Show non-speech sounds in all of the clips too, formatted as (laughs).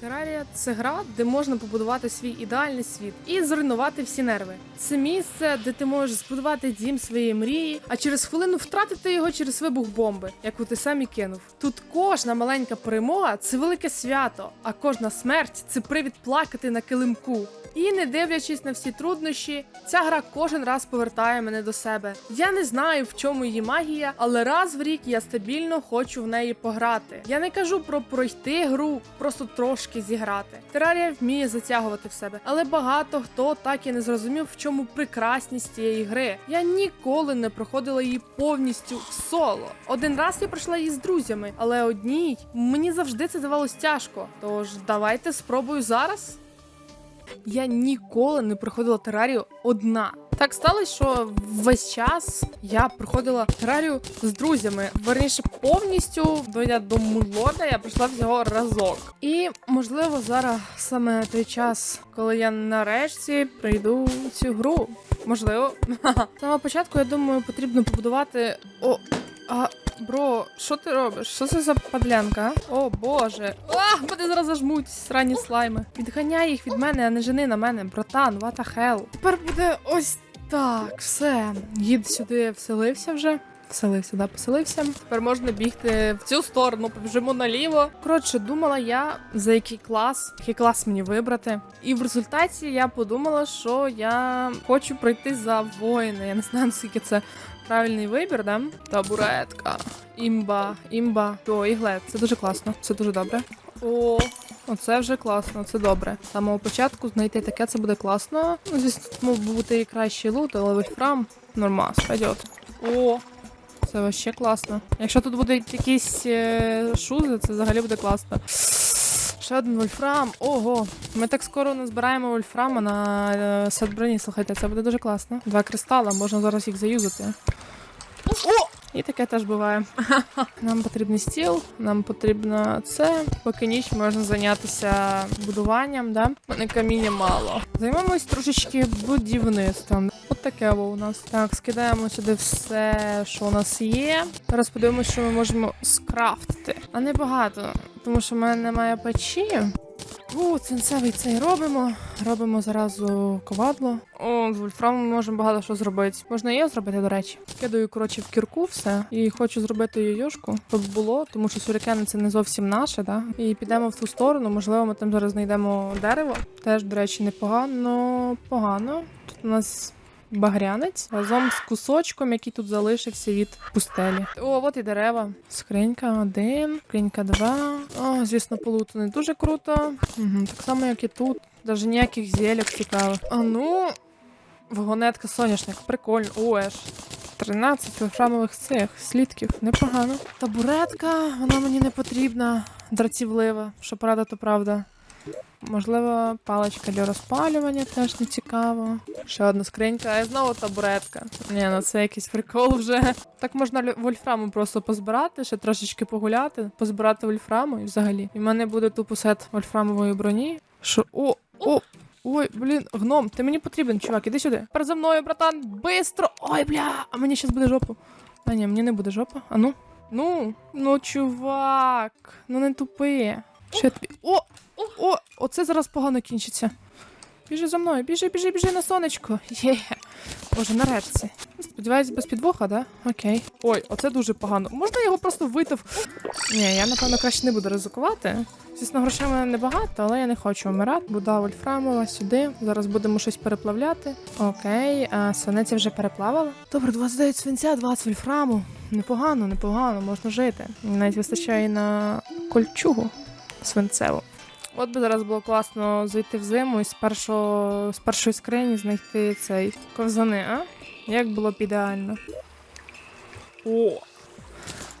Терарія це гра, де можна побудувати свій ідеальний світ і зруйнувати всі нерви. Це місце, де ти можеш збудувати дім своєї мрії, а через хвилину втратити його через вибух бомби, яку ти сам і кинув. Тут кожна маленька перемога це велике свято, а кожна смерть це привід плакати на килимку. І не дивлячись на всі труднощі, ця гра кожен раз повертає мене до себе. Я не знаю, в чому її магія, але раз в рік я стабільно хочу в неї пограти. Я не кажу про пройти гру, просто трошки зіграти. Терарія вміє затягувати в себе, але багато хто так і не зрозумів, в чому прекрасність цієї гри. Я ніколи не проходила її повністю в соло. Один раз я пройшла її з друзями, але одній мені завжди це давалось тяжко. Тож давайте спробую зараз. Я ніколи не проходила терарію одна. Так сталося, що весь час я проходила терарію з друзями. Верніше, повністю дойдя до мулода, я пройшла всього разок. І можливо, зараз саме той час, коли я нарешті прийду цю гру. Можливо, (laughs) з самого початку я думаю, потрібно побудувати. О, а бро, що ти робиш? Що це за падлянка? О боже. А, мене зараз зажмуть срані слайми. Відганяй їх від мене, а не жени на мене, братан, what the hell. Тепер буде ось так, все. Гід сюди вселився вже. Вселився, да, поселився. Тепер можна бігти в цю сторону, побіжимо наліво. Коротше, думала я, за який клас, який клас мені вибрати. І в результаті я подумала, що я хочу пройти за воїна. Я не знаю, (laughs) наскільки це правильний вибір, да? Табуретка. Імба, імба. О, іглет. Це дуже класно. Це дуже добре. О, оце вже класно, це добре. З самого початку знайти таке це буде класно. Ну, звісно, тут мав бути і кращий лут, але вольфрам нормас, пойдет. О, це вообще класно. Якщо тут будуть якісь е, шузи, це взагалі буде класно. Ще один вольфрам. Ого. Ми так скоро назбираємо вольфрама на е, сет броні. Слухайте, це буде дуже класно. Два кристала, можна зараз їх заюзати. О! І таке теж буває. (laughs) Нам потрібний стіл, нам потрібно це. Поки ніч можна зайнятися будуванням, да? Мене каміння мало. Займемось трошечки будівництвом. От таке у нас. Так, скидаємо сюди все, що у нас є. Зараз подивимося, що ми можемо скрафтити. А не багато, тому що в мене немає печі. О, цинцевий цей робимо. Робимо зразу ковадло. О, з вольфрамом можемо багато що зробити. Можна її зробити, до речі. Кидаю, коротше, в кірку все. І хочу зробити йойошку, щоб було, тому що сюрикени це не зовсім наше, да? І підемо в ту сторону. Можливо, ми там зараз знайдемо дерево. Теж, до речі, непогано. Погано. Тут у нас. Багрянець разом з кусочком, який тут залишився від пустелі. О, от і дерева. Скринька один, скринька два. О, звісно, полут не дуже круто. Угу, так само, як і тут. Даже ніяких зельок цікавих. А ну, вагонетка соняшник, прикольно. О, аж 13 вольфрамових цих слідків. Непогано. Табуретка, вона мені не потрібна. Драцівлива. Що правда, то правда. Можливо, паличка для розпалювання теж не цікаво. Ще одна скринька, і знову табуретка. Ні, ну це якийсь прикол вже. Так можна вольфраму просто позбирати, ще трошечки погуляти, позбирати вольфраму і взагалі. І в мене буде тупо сет вольфрамової броні. Що? О, о! Ой, блін, гном, ти мені потрібен, чувак, іди сюди. Перед за мною, братан, бистро! Ой, бля, а мені щас буде жопа. А ні, мені не буде жопа. А ну? Ну, ну, чувак, ну не тупи. Що я тобі? О! О! Оце зараз погано кінчиться. Біжи за мною, біжи, біжи, біжи на сонечко. Є. Боже, нарешті. Сподіваюсь, без підвоха, да? Окей. Ой, оце дуже погано. Можна його просто вити в. Ні, я напевно краще не буду ризикувати. Звісно, грошей в мене небагато, але я не хочу вмирати. Буда Вольфрамова сюди. Зараз будемо щось переплавляти. Окей, а свинець я вже переплавала. Добре, 29 свинця, 20 вольфраму. Непогано, непогано, можна жити. Навіть вистачає на кольчугу свинцеву. От би зараз було класно зайти в зиму і з першого з першої скрині знайти цей ковзани, а? Як було б ідеально. О!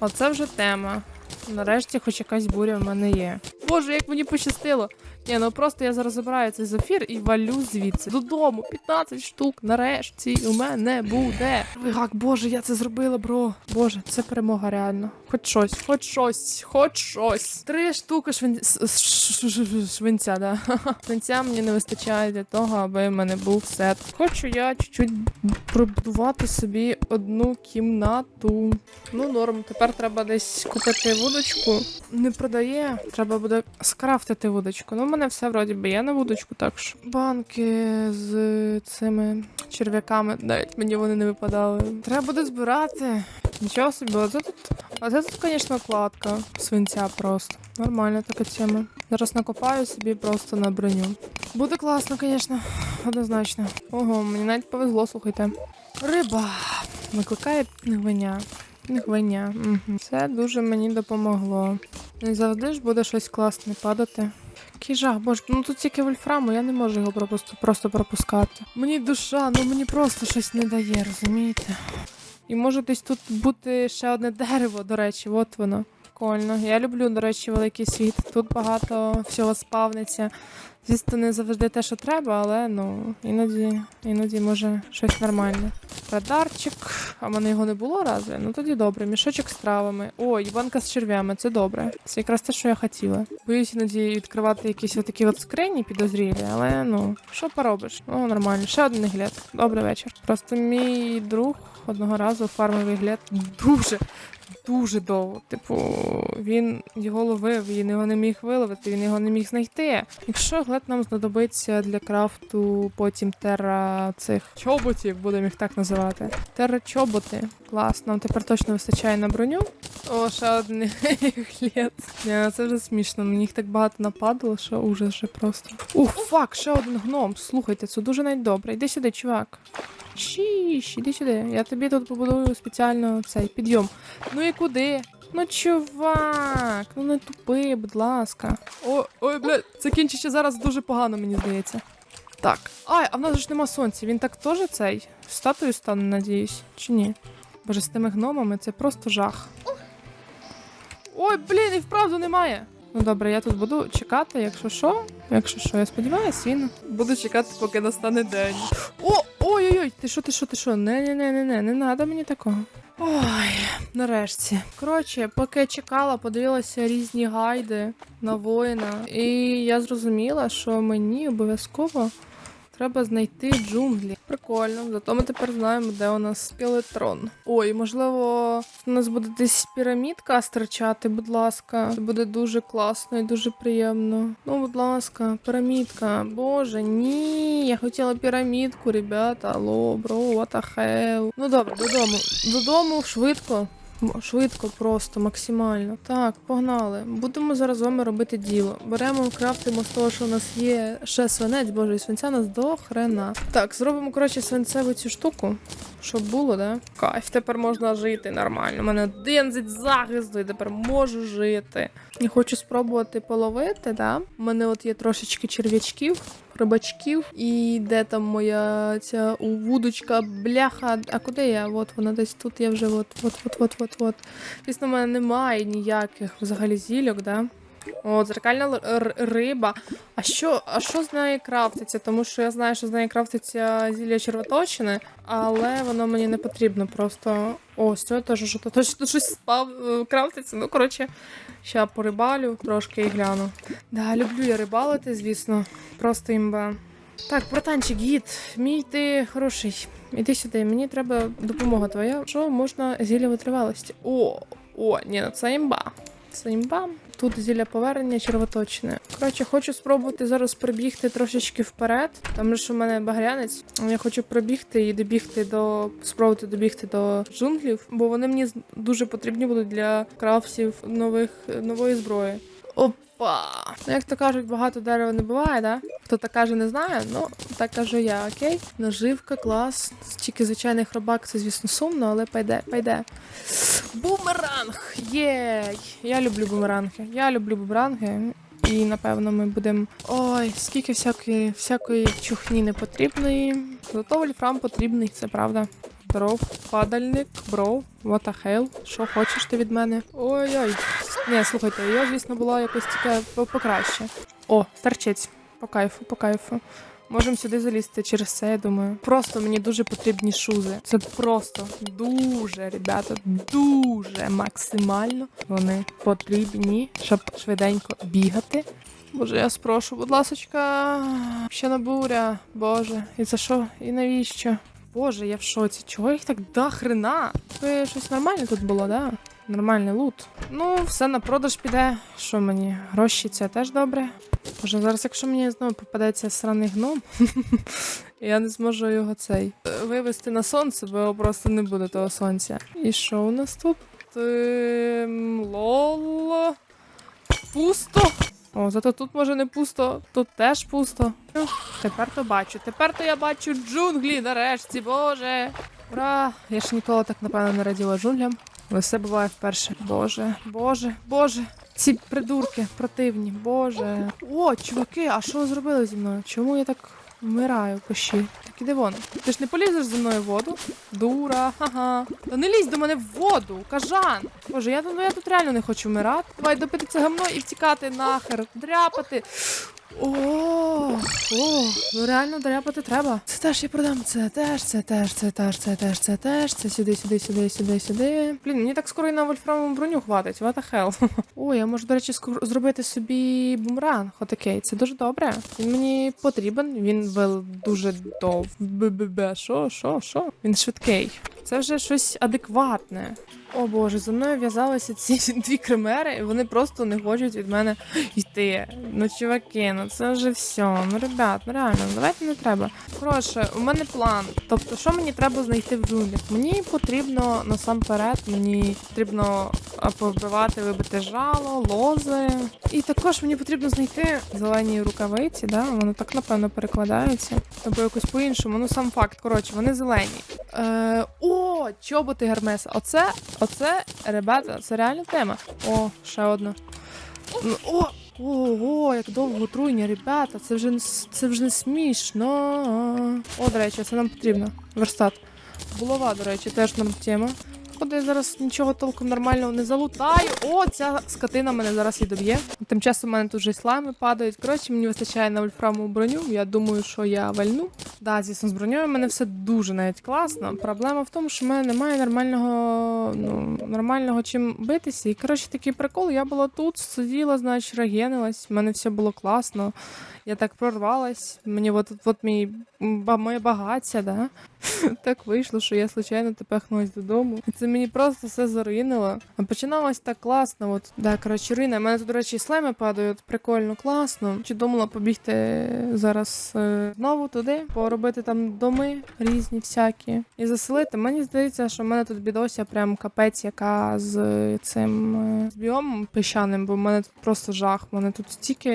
Оце вже тема. Нарешті хоч якась буря в мене є. Боже, як мені пощастило! Ні, ну просто я зараз забираю цей зефір і валю звідси. Додому 15 штук нарешті у мене буде. Як, боже, я це зробила, бро. Боже, це перемога реально. Хоч щось, хоч щось, хоч щось. Три штуки швин... швинця, да. (laughs) Швинця мені не вистачає для того, аби в мене був сет. Хочу я чуть-чуть пробудувати собі одну кімнату. Ну, норм. Тепер треба десь купити вудочку. Не продає. Треба буде скрафтити вудочку. Ну, у мене все вроді би є на вудочку, так що. Банки з цими черв'яками, навіть мені вони не випадали. Треба буде збирати. Нічого собі, оце тут. А це тут, звісно, кладка свинця просто. Нормальна така тема. Зараз накопаю собі просто на броню. Буде класно, звісно, однозначно. Ого, мені навіть повезло, слухайте. Риба викликає пінгвиня. Пінгвиня. Угу. Це дуже мені допомогло. Не завжди ж буде щось класне падати. Який жах, боже, ну тут тільки вольфраму, я не можу його просто, просто пропускати. Мені душа, ну мені просто щось не дає, розумієте? І може десь тут бути ще одне дерево, до речі, от воно. Прикольно. Я люблю, до речі, великий світ. Тут багато всього спавниться. Звісно, не завжди те, що треба, але ну іноді, іноді може щось нормальне. Радарчик, а в мене його не було разве? Ну тоді добре. Мішочок з травами. Ой, банка з черв'ями, це добре. Це якраз те, що я хотіла. Боюсь іноді відкривати якісь отакі от скрині підозрілі, але ну, що поробиш? Ну, нормально. Ще один глет. Добрий вечір. Просто мій друг одного разу фармовий глет дуже. Дуже довго. Типу, він його ловив, він його не міг виловити, він його не міг знайти. Якщо глед нам знадобиться для крафту потім терра цих чоботів, будемо їх так називати. Терра чоботи. Клас, нам тепер точно вистачає на броню. О, ще один глет. Ні, це вже смішно. Мені їх так багато нападало, що ужас вже просто. Ух, фак, ще один гном. Слухайте, це дуже навіть добре. Йди сюди, чувак. Шіш, іди сюди. Я тобі тут побудую спеціально цей підйом. Ну і куди? Ну, чувак, ну не тупи, будь ласка. О, ой, блядь, це кінчиться зараз дуже погано, мені здається. Так. Ай, а в нас ж нема сонця. Він так теж цей статую стане, надіюсь, чи ні? Боже, з тими гномами це просто жах. Ой, блін, і вправду немає. Ну добре, я тут буду чекати, якщо що. Якщо що, я сподіваюся, він буду чекати, поки настане день. О, ой-ой-ой, ти що, ти що, ти що? Не, не, не, не, не, не треба мені такого. Ой, нарешті. Коротше, поки чекала, подивилася різні гайди на воїна, і я зрозуміла, що мені обов'язково треба знайти джунглі. Прикольно, зато ми тепер знаємо, де у нас скелетрон. Ой, можливо, у нас буде десь пірамідка стирчати, будь ласка. Це буде дуже класно і дуже приємно. Ну, будь ласка, пірамідка. Боже, ні, я хотіла пірамідку, ребята. Алло, бро, what the hell. Ну добре, додому. Додому швидко. Швидко, просто, максимально. Так, погнали. Будемо зараз з вами робити діло. Беремо, крафтимо з того, що у нас є ще свинець, боже, і свинця нас до хрена. Так, зробимо, коротше, свинцеву цю штуку, щоб було, да? Кайф, тепер можна жити нормально. У мене 11 захисту, і тепер можу жити. Я хочу спробувати половити, да? У мене от є трошечки черв'ячків. Рибачків, і де там моя ця вудочка, бляха. А куди я? От вона десь тут. Я вже от, от, от, от, от, от. Звісно, в мене немає ніяких взагалі зільок, да? О, дзеркальна риба. А що, а що з нею крафтиться? Тому що я знаю, що з нею крафтиться зілля червоточини, але воно мені не потрібно. Просто ось це теж щось спав е, крафтиться. Ну, коротше, ща порибалю трошки і гляну. Да, люблю я рибалити, звісно. Просто імба. Так, братанчик, гід, мій ти хороший. Іди сюди, мені треба допомога твоя. Що можна зілля витривалості? О, о, ні, ну це імба. Це імба. Тут зілля повернення червоточне. Коротше, хочу спробувати зараз прибігти трошечки вперед. Там ж у мене багрянець. Я хочу пробігти і добігти до спробувати добігти до джунглів, бо вони мені дуже потрібні будуть для крафтів нових нової зброї. Опа! Ну, як то кажуть, багато дерева не буває, да? Хто так каже, не знає, ну так кажу я, окей. Наживка, клас. Тільки звичайний хробак, це, звісно, сумно, але пайде, пайде. Бумеранг! Єй! Я люблю бумеранги. Я люблю бумеранги. І напевно ми будемо. Ой, скільки всякої, всякої чухні непотрібної. Зато вольфрам потрібний, це правда. Здоров, падальник, бро, what the hell, що хочеш ти від мене? Ой-ой. Ні, слухайте, я, звісно, була якось по- покраще. О, старчець. По кайфу, по кайфу. Можемо сюди залізти через це, я думаю. Просто мені дуже потрібні шузи. Це просто дуже, ребята, дуже максимально вони потрібні, щоб швиденько бігати. Боже, я спрошу, будь ласочка, ще на буря. Боже, і за що? І навіщо? Боже, я в шоці. Чого їх так до хрена? Це щось нормальне тут було, да? нормальний лут. Ну, все на продаж піде. Що мені? Гроші це теж добре. Боже, зараз, якщо мені знову попадеться сраний гном, (laughs) я не зможу його цей е, вивести на сонце, бо просто не буде того сонця. І що у нас тут? Ем, лол. Пусто. О, зато тут може не пусто, тут теж пусто. Тепер то бачу. Тепер то я бачу джунглі нарешті, боже. Ура! Я ж ніколи так, напевно, не раділа джунглям. Але все буває вперше. Боже, боже, боже. Ці придурки противні, боже. О, чуваки, а що ви зробили зі мною? Чому я так вмираю в кощі? Іди вон. Ти ж не полізеш зі мною в воду? Дура, ха-ха. Та не лізь до мене в воду, кажан. Боже, я, ну, я тут реально не хочу вмирати. Давай допити це гамно і втікати нахер, дряпати. О, о, ну реально дряпати треба. Це теж я продам, це теж, це теж, це теж, це теж, це теж, це сюди, сюди, сюди, сюди, сюди. Блін, мені так скоро і на вольфрамову броню хватить, what the hell. (laughs) О, я можу, до речі, зробити собі бумеранг. Отакий, це дуже добре. Він мені потрібен, він вел дуже дов. Бе-бе-бе, що, що, що? Він швидкий. Це вже щось адекватне. О боже, за мною в'язалися ці (laughs) дві кремери, і вони просто не хочуть від мене йти. Ну, чуваки, ну це вже все. Ну, ребят, ну реально, давайте не треба. Коротше, у мене план. Тобто, що мені треба знайти в джунглях? Мені потрібно насамперед, мені потрібно а, повбивати, вибити жало, лози. І також мені потрібно знайти зелені рукавиці, да? Воно так напевно перекладається. Або якось по-іншому. Ну сам факт, коротше, вони зелені. Е, о, чоботи Гермеса. Оце, оце, ребята, це реальна тема. О, ще одна. Ну, О, ого, як довго труйня, ребята, це вже, не це вже не смішно. О, до речі, це нам потрібно. Верстат. Булава, до речі, теж норм тема. Походу, я зараз нічого толком нормального не залутаю. О, ця скотина мене зараз і доб'є. Тим часом у мене тут вже й слайми падають. Коротше, мені вистачає на вольфрамову броню. Я думаю, що я вальну. Да, звісно, з броньою в мене все дуже навіть класно. Проблема в тому, що в мене немає нормального, ну, нормального чим битися. І коротше, такий прикол. Я була тут, сиділа, значить, регенилась. В мене все було класно. Я так прорвалась. Мені от, от мій моє багаття, да? (laughs) так вийшло, що я случайно тепехнулась додому. І це мені просто все заруїнило. Починалось так класно. От, да, коротше, руїна. У мене тут, до речі, слайми падають. Прикольно, класно. Чи думала побігти зараз е, знову туди, поробити там доми різні всякі і заселити. Мені здається, що в мене тут бідося прям капець, яка з цим е, з біомом піщаним, бо в мене тут просто жах. В мене тут стільки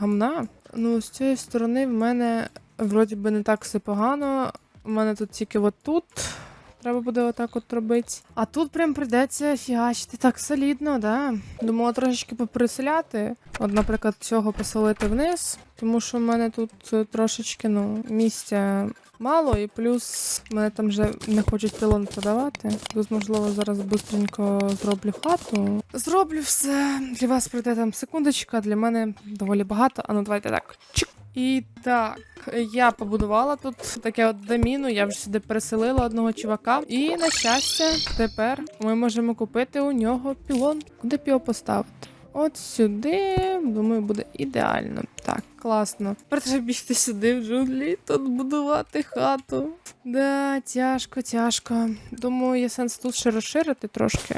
гамна. Ну, з цієї сторони в мене вроді би не так все погано. У мене тут тільки от тут. Треба буде отак от робити. А тут прям прийдеться фігачити так солідно, да. Думала трошечки поприселяти. От, наприклад, цього поселити вниз, тому що в мене тут е, трошечки ну, місця мало, і плюс мене там вже не хочуть пілон продавати. Тут, можливо, зараз быстренько зроблю хату. Зроблю все. Для вас прийде там секундочка, для мене доволі багато. А ну давайте так. Чик. І так, я побудувала тут таке от доміну, я вже сюди переселила одного чувака. І на щастя, тепер ми можемо купити у нього пілон. Куди б його поставити? От сюди, думаю, буде ідеально. Так, класно. Тепер бігти сюди в джунглі, тут будувати хату. Да, тяжко, тяжко. Думаю, є сенс тут ще розширити трошки,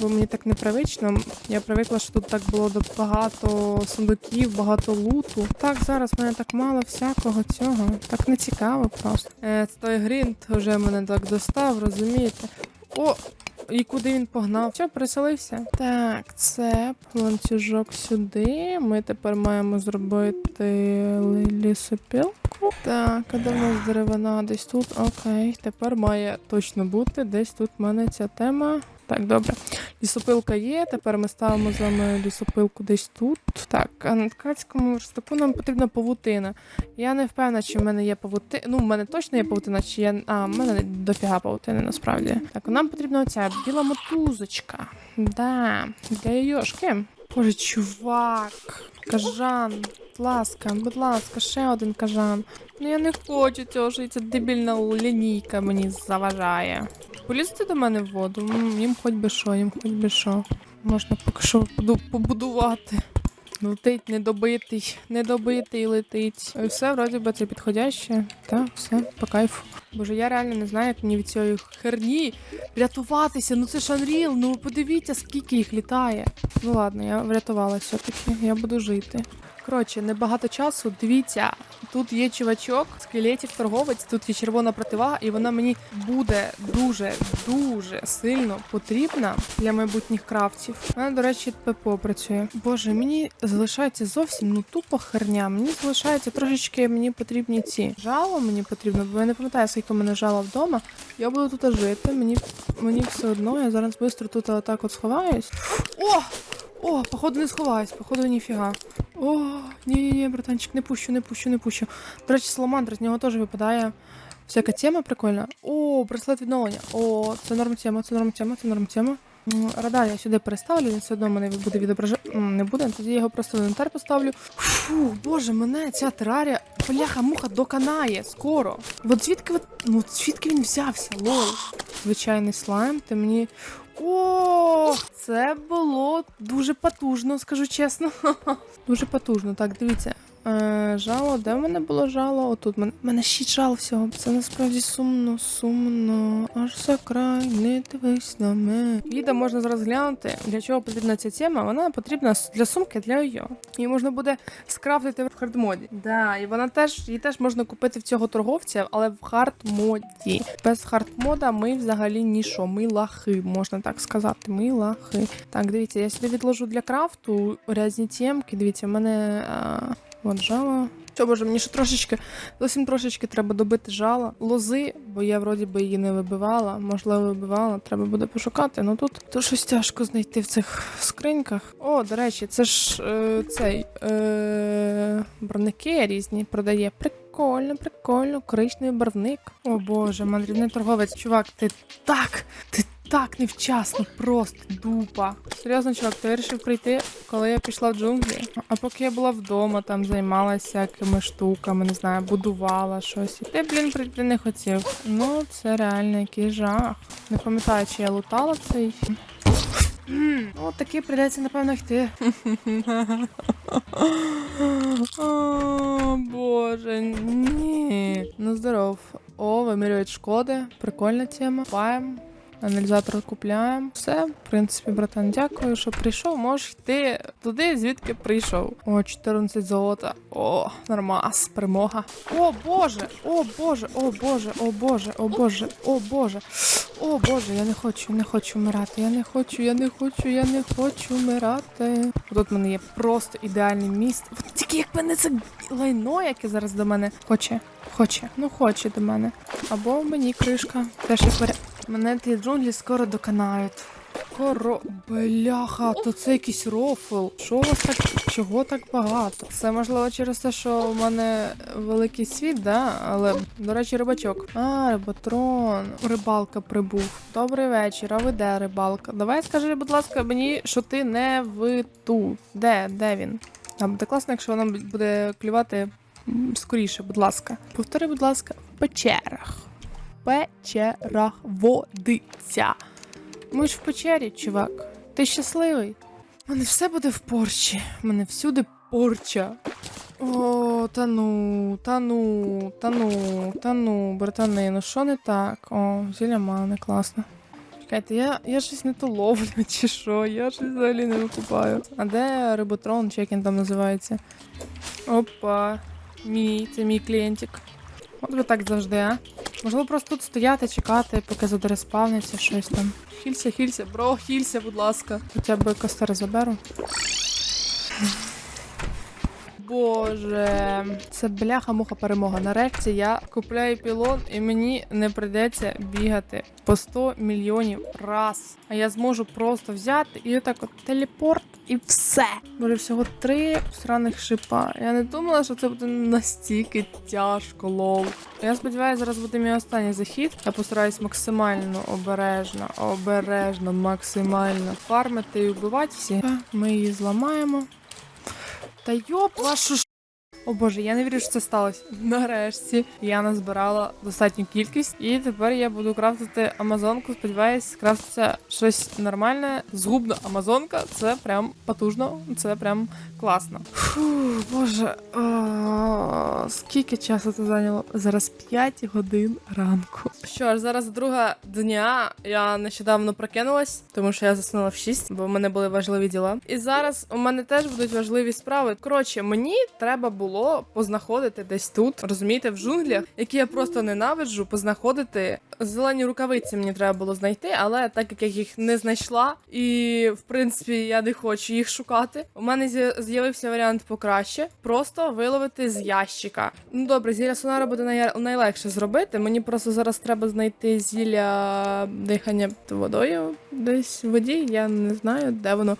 бо мені так непривично. Я привикла, що тут так було багато сундуків, багато луту. Так, зараз в мене так мало всякого цього. Так не цікаво просто. Е, той грінт вже мене так достав, розумієте? О! І куди він погнав? Що, приселився? Так, це ланцюжок сюди. Ми тепер маємо зробити лісопілку. Так, а де в нас деревина? Десь тут. Окей. Тепер має точно бути. Десь тут в мене ця тема. Так, добре. Лісопилка є. Тепер ми ставимо з вами лісопилку десь тут. Так, а на ткацькому верстаку нам потрібна павутина. Я не впевнена, чи в мене є павутина. Ну, в мене точно є павутина, чи я. А, в мене дофіга павутини насправді. Так, нам потрібна оця біла мотузочка. Да, для йошки. Боже, чувак, кажан. Будь ласка, будь ласка, ще один кажан. Ну я не хочу цього, що ця дебільна лінійка мені заважає. Полізти до мене в воду. Їм хоч би що, їм хоч би що. Можна поки що побудувати. Летить недобитий, недобитий летить. І все, вроді би, це підходяще. Та, все, по кайфу. Боже, я реально не знаю, як мені від цієї херні рятуватися. Ну це ж Unreal, ну подивіться, скільки їх літає. Ну ладно, я врятувалася все-таки, я буду жити. Коротше, небагато часу. Дивіться, тут є чувачок, скелетів торговець, тут є червона противага, і вона мені буде дуже дуже сильно потрібна для майбутніх крафтів. Мене, до речі, ППО працює. Боже, мені залишається зовсім ну тупо херня. Мені залишається трошечки мені потрібні ці. Жало мені потрібно, бо я не пам'ятаю, скільки мене жало вдома. Я буду тут жити. Мені мені все одно. Я зараз швидко тут отак от сховаюсь. О! О, походу не сховаюсь, походу ніфіга. О, ні-ні-ні, братанчик, не пущу, не пущу, не пущу. До речі, саламандр, з нього теж випадає всяка тема прикольна. О, браслет відновлення. О, це норм тема, це норм тема, це норм тема. М, Радар я сюди переставлю, він все одно мене буде відображати. Не буде, тоді я його просто в інвентар поставлю. Фу, боже, мене ця терарія, бляха-муха, доконає скоро. От звідки, от- ну, звідки він взявся, лол. Звичайний слайм, ти мені. О, це було дуже потужно, скажу чесно. (laughs) Дуже потужно. Так, дивіться. Е, жало, де в мене було жало? Отут. Мене, мене шість жал всього. Це насправді сумно, сумно. Аж за край, не дивись на мене. Відео можна зараз глянути, для чого потрібна ця тема. Вона потрібна для сумки для Ойо. Її можна буде скрафтити в хардмоді. Да, і вона теж її теж можна купити в цього торговця, але в хардмоді. Без хардмода ми взагалі ніщо. Ми лахи, можна так сказати. Ми лахи. Так, дивіться, я сюди відложу для крафту різні темки. Дивіться, в мене а, от жало. Що, боже, мені ще трошечки, зовсім трошечки треба добити жала. Лози, бо я вроді би її не вибивала. Можливо, вибивала, треба буде пошукати. Ну тут то щось тяжко знайти в цих скриньках. О, до речі, це ж е, цей е, барвники різні продає. Прикольно, прикольно, коричневий барвник. О боже, мандрівний торговець, чувак, ти так, ти так невчасно, просто дупа. Серйозно, чувак, ти вирішив прийти, коли я пішла в джунглі. А поки я була вдома, там займалася всякими штуками, не знаю, будувала щось. І ти, блін, прийти не хотів. Ну, це реально який жах. Не пам'ятаю, чи я лутала цей. Ну, таки прийдеться, напевно, йти. О, Боже, ні. Ну, здоров. О, вимірюють шкоди. Прикольна тема. Паєм. Аналізатор купляємо. Все, в принципі, братан, дякую, що прийшов. Можеш йти туди, звідки прийшов. О, 14 золота. О, нормас, перемога. О Боже, о Боже, о Боже, о Боже, о Боже, о Боже. О Боже, я не хочу, не хочу вмирати. Я не хочу, я не хочу, я не хочу вмирати. Тут в мене є просто ідеальне місце. От тільки як мене це лайно, яке зараз до мене хоче. Хоче, ну хоче до мене. Або мені кришка. Теж як варіант. Мене ті джунглі скоро доконають. Коро... Бляха, то це якийсь рофл. Що у вас так? Чого так багато? Це можливо через те, що в мене великий світ, да? Але, до речі, рибачок. А, рибатрон. Рибалка прибув. Добрий вечір, а ви де рибалка? Давай скажи, будь ласка, мені, що ти не в ту. Де? Де він? А буде класно, якщо вона буде клювати скоріше, будь ласка. Повтори, будь ласка, в печерах. Печерах водиться. Ми ж в печері, чувак. Ти щасливий? У мене все буде в порчі. У мене всюди порча. О, та ну, та ну, та ну, та ну, братани, ну що не так? О, зілля мани, класно. Чекайте, я, я щось не то ловлю, (laughs) чи що, я щось взагалі не викупаю. А де риботрон, чи як він там називається? Опа, мій, це мій клієнтик. От ви так завжди, а? Можливо, просто тут стояти, чекати, поки задереспавниться щось там. Хілься, хілься, бро, хілься, будь ласка. Хоча б костер заберу. Боже, це бляха-муха перемога. Нарешті я купляю пілон, і мені не прийдеться бігати по 100 мільйонів раз. А я зможу просто взяти і отак от телепорт і все. Боже, всього три сраних шипа. Я не думала, що це буде настільки тяжко, лол. Я сподіваюся, зараз буде мій останній захід. Я постараюсь максимально обережно, обережно, максимально фармити і вбивати всі. Ми її зламаємо. Та йоп, вашу ш... О боже, я не вірю, що це сталося. Нарешті я назбирала достатню кількість, і тепер я буду крафтити амазонку. Сподіваюсь, крафтиться щось нормальне. Згубна амазонка. Це прям потужно, це прям класно. Фу, боже, скільки часу це зайняло? Зараз 5 годин ранку. Що ж, зараз друга дня. Я нещодавно прокинулась, тому що я заснула в 6, бо в мене були важливі діла. І зараз у мене теж будуть важливі справи. Коротше, мені треба було познаходити десь тут, розумієте, в джунглях, які я просто ненавиджу, познаходити зелені рукавиці. Мені треба було знайти, але так як я їх не знайшла, і в принципі я не хочу їх шукати. У мене з'явився варіант покраще, просто виловити з ящика. Ну добре, зілля сонара буде най- найлегше зробити. Мені просто зараз треба знайти зілля дихання водою десь в воді. Я не знаю, де воно.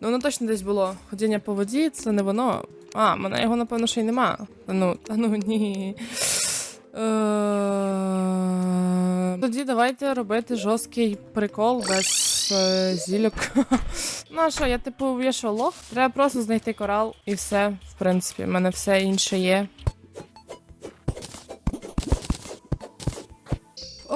Ну воно точно десь було. Ходіння по воді, це не воно. А, мене його, напевно, ще й нема. Ну, та ну ні. Е, Тоді давайте робити жорсткий прикол без е, зільок. (laughs) Ну а що, я типу, я що, лох? Треба просто знайти корал і все. В принципі, в мене все інше є.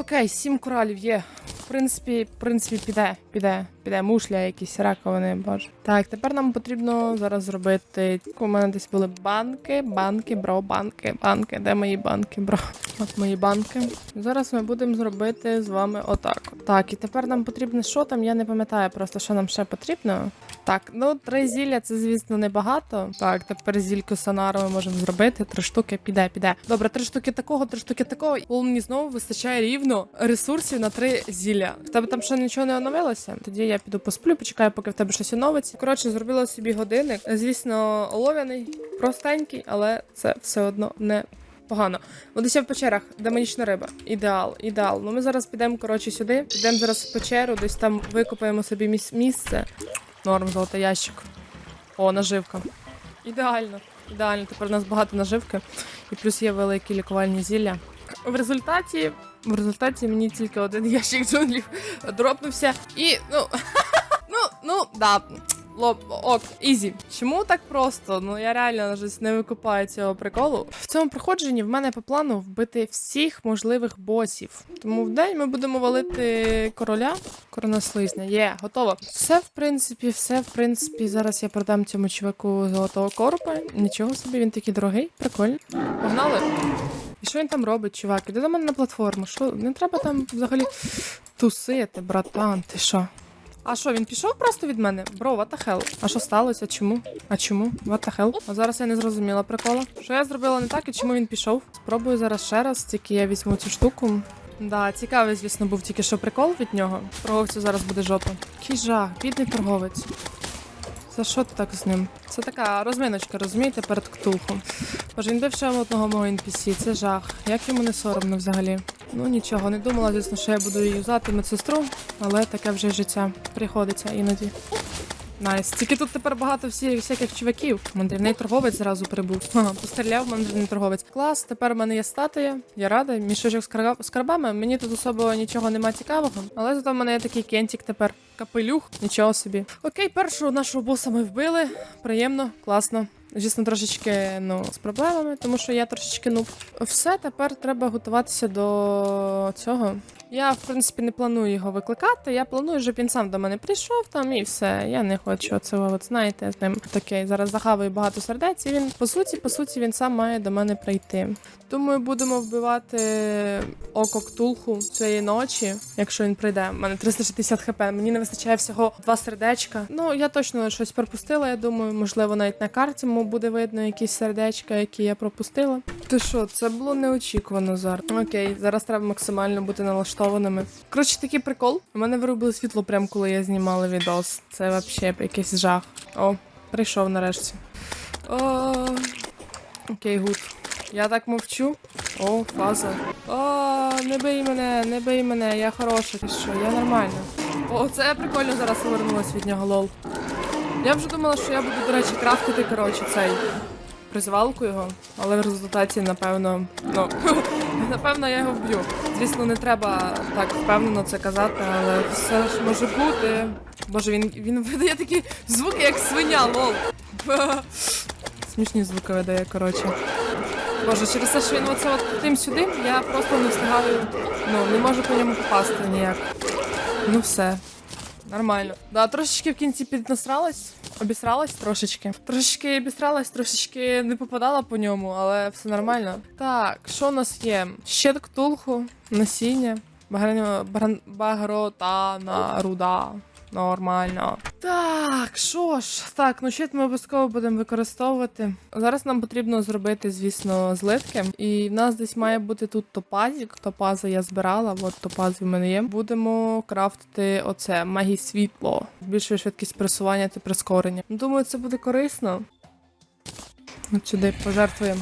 Окей, сім коралів є. В принципі, в принципі, піде, піде, піде. Мушля, якісь раковини, боже. Так, тепер нам потрібно зараз зробити. У мене десь були банки, банки, бро, банки, банки. Де мої банки, бро? От мої банки. Зараз ми будемо зробити з вами отак. Так, і тепер нам потрібно що там, я не пам'ятаю просто, що нам ще потрібно. Так, ну три зілля це, звісно, небагато. Так, тепер зільку сонару ми можемо зробити. Три штуки піде, піде. Добре, три штуки такого, три штуки такого. Бо мені знову вистачає рівно ресурсів на три зілля. В тебе там ще нічого не оновилося? Тоді я піду посплю, почекаю, поки в тебе щось оновиться. Коротше, зробила собі годинник. Звісно, олов'яний, простенький, але це все одно не. Погано. Ще в печерах, демонічна риба. Ідеал, ідеал. Ну ми зараз підемо, коротше, сюди. Підемо зараз в печеру, десь там викопаємо собі міс- місце. Норм, золотий ящик. О, наживка. Ідеально. Ідеально. Тепер у нас багато наживки. І плюс є великі лікувальні зілля. В результаті. В результаті мені тільки один (laughs) ящик джунглів дропнувся. І, ну. (laughs) ну, ну, да. Лоб, ок, ізі. Чому так просто? Ну я реально вже не викупаю цього приколу. В цьому проходженні в мене по плану вбити всіх можливих босів. Тому в день ми будемо валити короля. Коронослизня. Є, готово. Все, в принципі, все, в принципі. Зараз я продам цьому чуваку золотого коропа. Нічого собі, він такий дорогий, прикольно. Погнали. І що він там робить, чувак? Іди до мене на платформу. Що? Не треба там взагалі тусити, братан, ти що? А що, він пішов просто від мене? Бро, what the hell? А що сталося? Чому? А чому? What the hell? А зараз я не зрозуміла прикола. Що я зробила не так і чому він пішов? Спробую зараз ще раз, тільки я візьму цю штуку. Да, цікавий, звісно, був тільки що прикол від нього. Торговцю зараз буде жопа. Який жах, бідний торговець. За що ти так з ним? Це така розминочка, розумієте, перед ктулхом. Боже, він бив ще одного мого NPC, це жах. Як йому не соромно взагалі? Ну нічого, не думала, звісно, що я буду її юзати медсестру, але таке вже життя приходиться іноді. Найс. Тільки тут тепер багато всі, всяких чуваків. Мандрівний торговець зразу прибув. (laughs) Ага, постріляв мандрівний торговець. Клас, тепер в мене є статуя. Я рада. Мішочок з з карбами. Мені тут особо нічого нема цікавого. Але зато в мене є такий кентик тепер. Капелюх. Нічого собі. Окей, першого нашого боса ми вбили. Приємно, класно. Звісно, трошечки ну, з проблемами, тому що я трошечки нуб. Все, тепер треба готуватися до цього. Я, в принципі, не планую його викликати. Я планую, щоб він сам до мене прийшов там і все. Я не хочу цього, от знаєте, з ним таке. Зараз захаваю багато сердець, і він, по суті, по суті, він сам має до мене прийти. Думаю, будемо вбивати око ктулху цієї ночі, якщо він прийде. У мене 360 хп. Мені не вистачає всього два сердечка. Ну я точно щось пропустила. Я думаю, можливо, навіть на карті буде видно якісь сердечка, які я пропустила. Ти що, це було неочікувано зараз. Окей, зараз треба максимально бути налаштованими. Коротше, такий прикол. У мене вирубили світло прямо коли я знімала відос. Це взагалі якийсь жах. О, прийшов нарешті. О, окей, гуд. Я так мовчу. О, фаза. О, не бий мене, не бий мене, я хороша, ти що, я нормальна. О, це прикольно зараз повернулась від нього, лол. Я вже думала, що я буду, до речі, крафтити, коротше, цей призвалку його, але в результаті, напевно, ну, (laughs) напевно, я його вб'ю. Звісно, не треба так впевнено це казати, але все ж може бути. Боже, він, він видає такі звуки, як свиня, лол. (laughs) смішні звуки видає, коротше. Боже, через те, що він оце от тим сюди, я просто не встигаю. Ну, не можу по ньому попасти ніяк. Ну все. Нормально. Да, трошечки в кінці піднасралась, обісралась трошечки. Трошечки обісралась, трошечки не попадала по ньому, але все нормально. Так, що у нас є? Щит ктулху, насіння, багротана руда. Нормально. Так, що ж, так, ну щит ми обов'язково будемо використовувати. Зараз нам потрібно зробити, звісно, злитки. І в нас десь має бути тут топазік. Топази я збирала, от топази в мене є. Будемо крафтити оце магії світло. Збільшує швидкість пресування та прискорення. Думаю, це буде корисно. От сюди пожертвуємо.